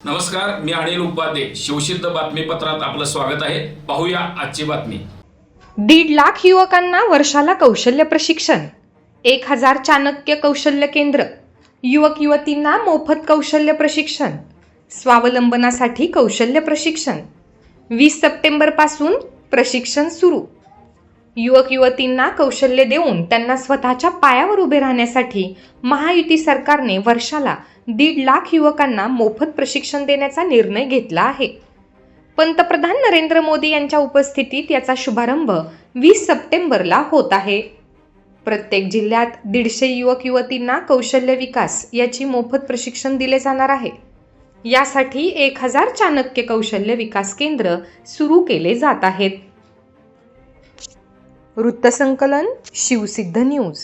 नमस्कार मी अनिल उपाध्ये. शिवसिद्ध बातमीपत्रात आपलं स्वागत आहे. पाहूया आजची बातमी. दीड लाख युवकांना वर्षाला कौशल्य प्रशिक्षण एक हजार चाणक्य कौशल्य केंद्र युवक युवतींना मोफत कौशल्य प्रशिक्षण स्वावलंबनासाठी कौशल्य प्रशिक्षण. वीस सप्टेंबरपासून प्रशिक्षण सुरू. युवक युवतींना कौशल्य देऊन त्यांना स्वतःच्या पायावर उभे राहण्यासाठी महायुती सरकारने वर्षाला दीड लाख युवकांना मोफत प्रशिक्षण देण्याचा निर्णय घेतला आहे. पंतप्रधान नरेंद्र मोदी यांच्या उपस्थितीत याचा शुभारंभ वीस सप्टेंबरला होत आहे. प्रत्येक जिल्ह्यात दीडशे युवक युवतींना कौशल्य विकास याची मोफत प्रशिक्षण दिले जाणार आहे. यासाठी एक हजार चाणक्य कौशल्य विकास केंद्र सुरू केले जात आहेत. वृत्तसंकलन शिवसिद्ध न्यूज.